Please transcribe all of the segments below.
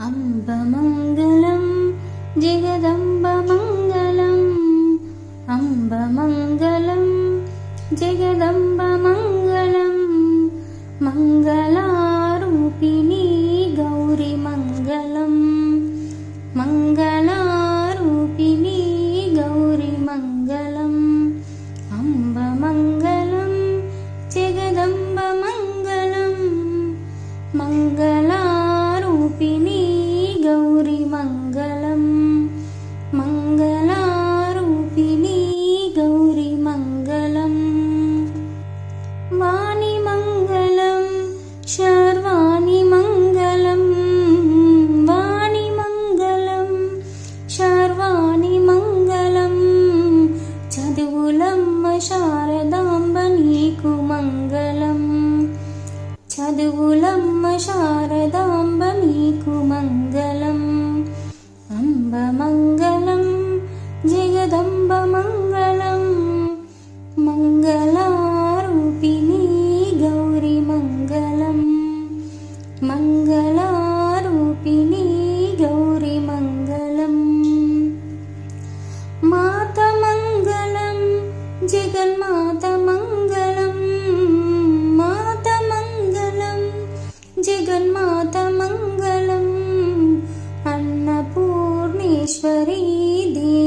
അംബമംഗലം ജഗദംബമംഗലം അംബമംഗലം ജഗദംബമംഗലം മംഗ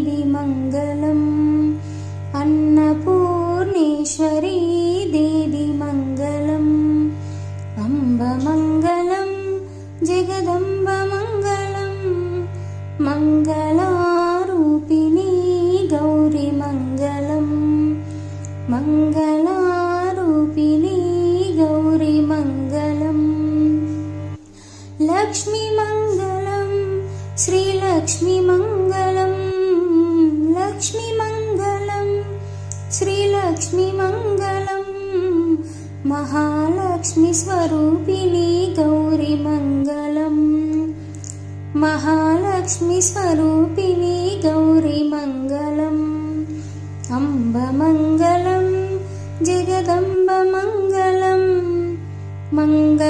దేవి మంగళం. అన్నపూర్ణేశ్వరీ దేవి మంగళం. అంబ మంగళం జగదంబ మంగళం. మంగళారూపిణి గౌరి మంగళం. మంగళారూపిణి గౌరి మంగళం. లక్ష్మీ మంగళం శ్రీలక్ష్మీ మంగళం. श्रीलक्ष्मीमङ्गलम्वरूपिणि गौरीमङ्गलम् महालक्ष्मीस्वरूपिणी गौरीमङ्गलम् अम्ब मङ्गलम् मङ्गल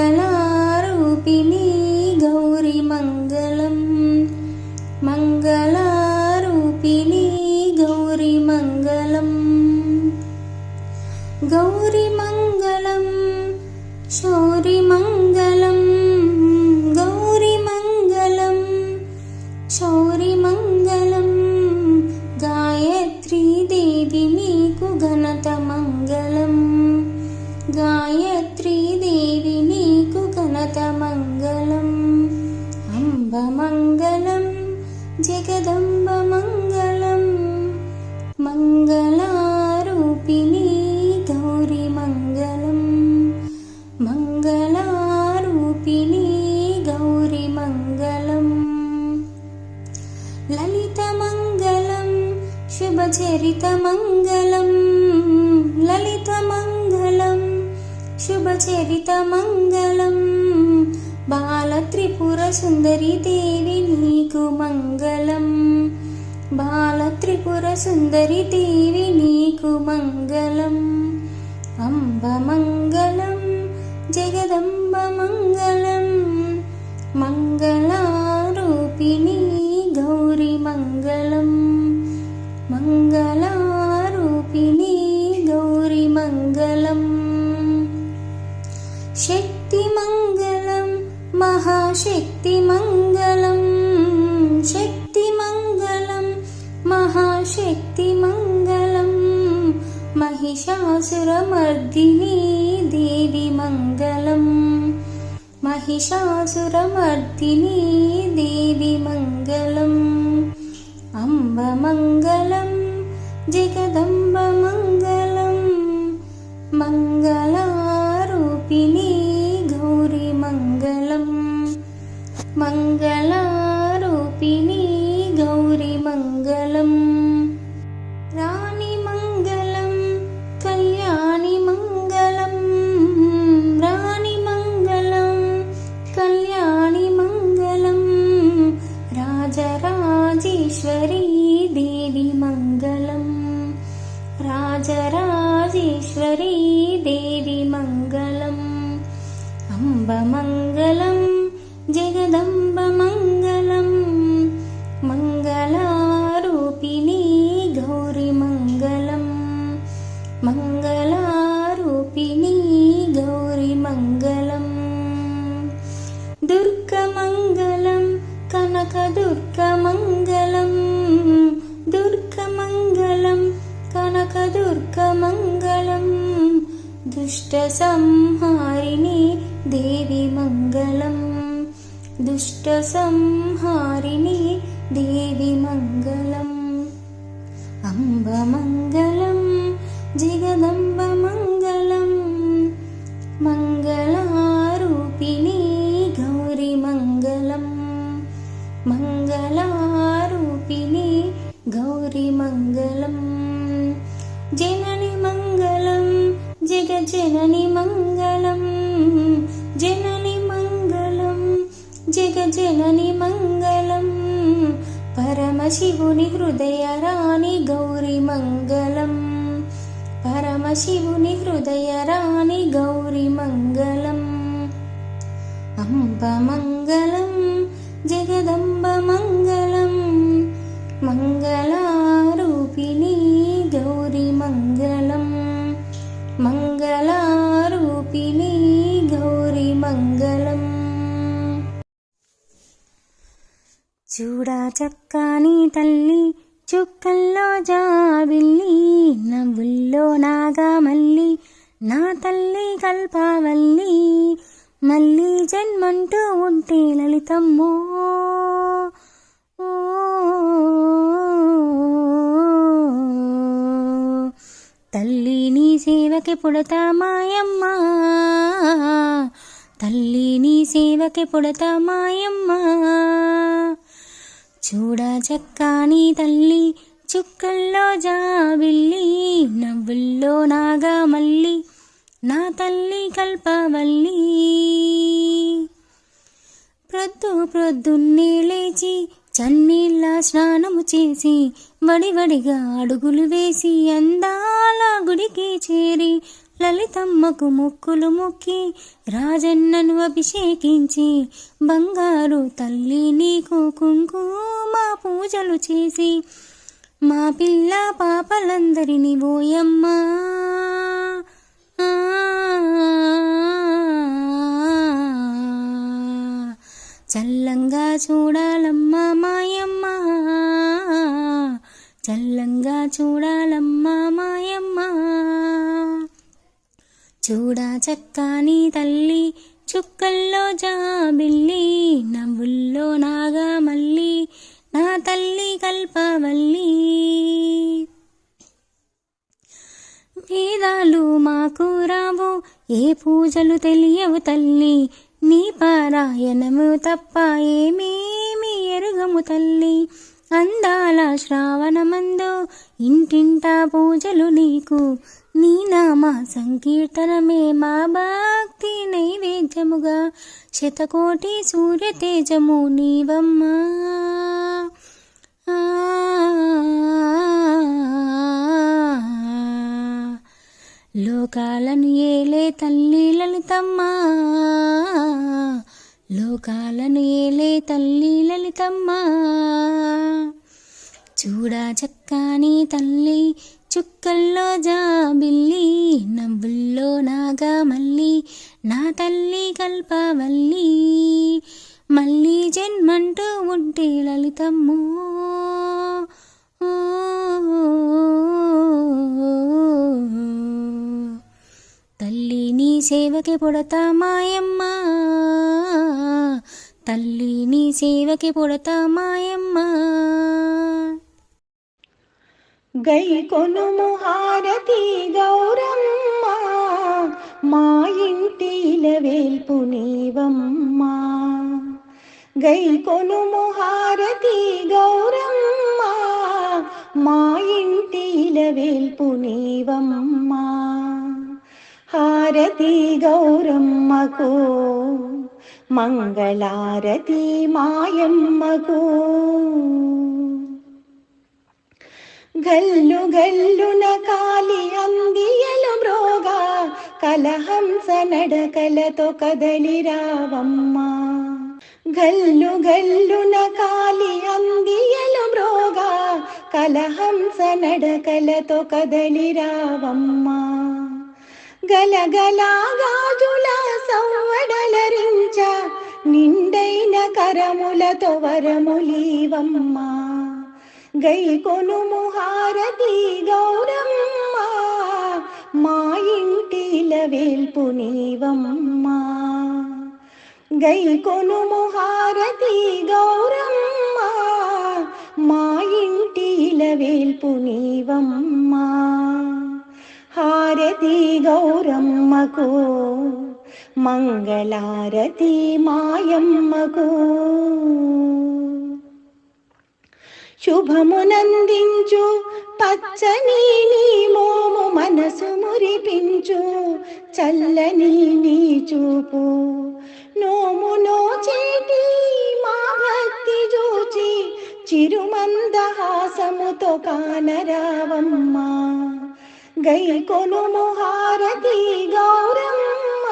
శుభచరితమంగళం లలితమంగళం శుభచరితమంగళం. బాలత్రిపుర సుందరి దేవి నీకు మంగళం బాలత్రిపుర సుందరి దేవి నీకు మంగళం. అంబ మంగళం జగదంబ మంగళం మంగళారూపిణీ మహాశక్తి మంగళం మహిషాసురమర్దిని దేవి మంగళం మహిషాసురమర్దిని దేవి మంగళం అంబ మంగళం జగదంబ మంగళం మంగళారూపిణీ గౌరి मङ्गलं जगदम्बमङ्गलं मङ्गलारूपिणी गौरिमङ्गलं मङ्गलारूपिणी गौरिमङ्गलम् दुर्गमङ्गलं कनकदुर्गमङ्गलं दुर्गमङ्गलं कनकदुर्गमङ्गलं दुष्टसं दुष्टसंहारिणे देवि मङ्गलम् अम्बमङ्गलं जगदम्बमङ्गलम् मङ्गलारूपिणी गौरिमङ्गलम् मङ्गलारूपिणी गौरिमङ्गलम् जननि मङ्गलं जगज्जननि జనని మంగళం. పరమశివుని హృదయరాణి గౌరీ మంగళం. పరమశివుని హృదయరాణి గౌరీ మంగళం. అంబ మంగళం జగదంబ మంగళం. మంగళం చూడా చక్కని తల్లి చుక్కల్లో జాబిల్లి నవ్వుల్లో నాగమల్లి నా తల్లి కల్పావల్లి మళ్ళీ జన్మంటూ ఉంటే లలితమ్మో. ఓ, తల్లి నీ సేవకి పుడతా మాయమ్మ. తల్లి నీ సేవకి పుడతా మాయమ్మ. చూడ నీ తల్లి చుక్కల్లో జాబిల్లి నవ్వుల్లో నాగమల్లి నా తల్లి కల్పవల్లి. ప్రొద్దు ప్రొద్దున్నే లేచి చన్నీళ్ళ స్నానము చేసి వడివడిగా అడుగులు వేసి అందాల గుడికి చేరి లలితమ్మకు మొక్కులు మొక్కి రాజన్నను అభిషేకించి బంగారు తల్లి నీకు కుంకుమ పూజలు చేసి మా పిల్ల పాపలందరినీ ఓయమ్మా. చల్లంగా చూడాలమ్మా మాయమ్మ. చల్లంగా చూడాలమ్మా మాయమ్మ చూడా చక్కని తల్లి చుక్కల్లో జాబిల్లి నవ్వుల్లో నాగమల్లి నా తల్లి కల్పవల్లి. వేదాలు మాకు రావు ఏ పూజలు తెలియవు తల్లి నీ పారాయణము తప్ప ఏమేమి ఎరుగము తల్లి. అందాల శ్రావణమందు ఇంటింటా పూజలు నీకు నీ నామ సంకీర్తనమే మా భక్తి నైవేద్యముగా శతకోటి సూర్య తేజము నీవమ్మా లోకాలను ఏలే తల్లి లలితమ్మా లోకాలను ఏలే తల్లి లలితమ్మ. చూడా చక్కని తల్లి చుక్కల్లో జాబిల్లి నవ్వుల్లో మళ్ళీ నా తల్లి కల్పవల్లి. మళ్ళీ జన్మంటూ ఉంటే లలితమ్మో. ఓ, తల్లి నీ సేవకి పుడతా మాయమ్మ తల్లి నీ సేవకి పుడతా మాయమ్మ గై కొను హారతి గౌరమ్మ మా ఇంటి వేల్పు నీవమ్మ. గై కొను హారతి గౌరమ్మ మా ఇంటి వేల్పు నీవమ్మ. హారతి గౌరమ్మకో మంగళారతి మాయమ్మకు. గల్లు గల్లున కాలి అందియలు మ్రోగా కలహంస నడకలతో కదలి రావమ్మ. గల్లు గల్లున కాలి అందియలు మ్రోగా కలహంస నడకలతో కదలి రావమ్మా. గలగలాగాజుల సవ్వడలరించ నిండైన కరములతో వరములీవమ్మ గైకొను ముహారతి గౌరమ్మ మా ఇంటిల వేల్పు నీవమ్మ. గైకొను ముహారతి గౌరమ్మ మా ఇంటిల వేల్పు నీవమ్మా. హారతి గౌరమ్మకు మంగళారతి మాయమ్మకు. శుభమునందించు పచ్చని నీ మోము మనసు మురిపించు చల్లని నీ చూపు. నోము నోచేటి మా భక్తి చూచి చిరుమందహాసముతో కానరావమ్మా. గై కొనుము హారతి గౌరమ్మ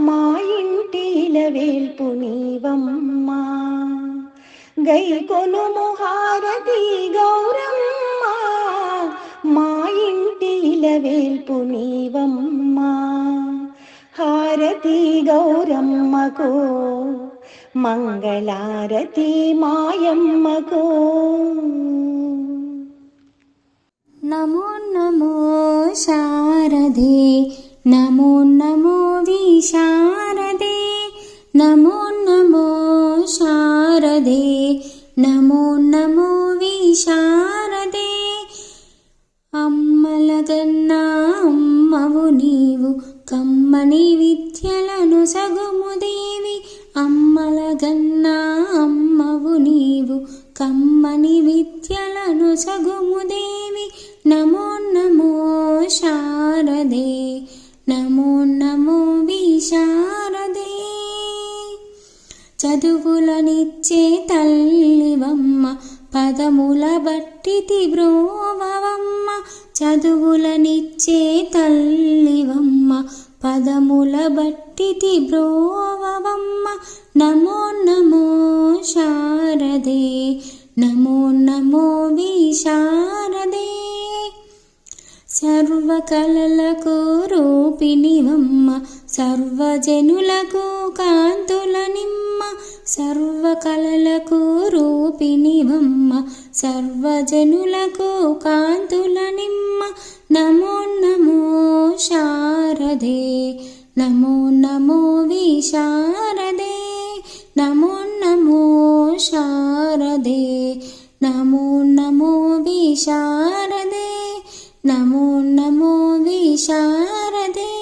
మా ఇంటిల వేల్పు నీవమ్మ. గై కొనుము హారతి గౌరమ్మ మా ఇంటిల వేల్పు నీవమ్మ. హారతి గౌరమ్మకో మంగళారతి మాయమ్మకో. నమో నమో శారదే నమో నమో విశారదే నమో నమో శారదే నమో నమో విశారదే అమ్మలదన్నా అమ్మవు నీవు కమ్మని విద్యలను సగుము దేవి. అమ్మలగన్నా అమ్మవు నీవు కమ్మని విద్యలను సగుము దేవి. నమో నమో శారదే నమో నమో విశారదే చదువులనిచ్చే తల్లివమ్మ పదముల బట్టి బ్రోవమ్మ చదువులనిచ్చే తల్లివమ్మ పదముల బట్టి బ్రోవమ్మ నమో నమో శారదే నమో నమో విశారదే సర్వకళలకు రూపిణివమ్మ సర్వజనులకు కాంతుల నిమ్మ సర్వకళలకు రూపిణివమ్మ సర్వజనులకు కాంతుల నిమ్మ నమో నమో శారదే నమో నమో విశారదే నమో నమో శారదే నమో నమో విశారదే. नमो नमो विशारदे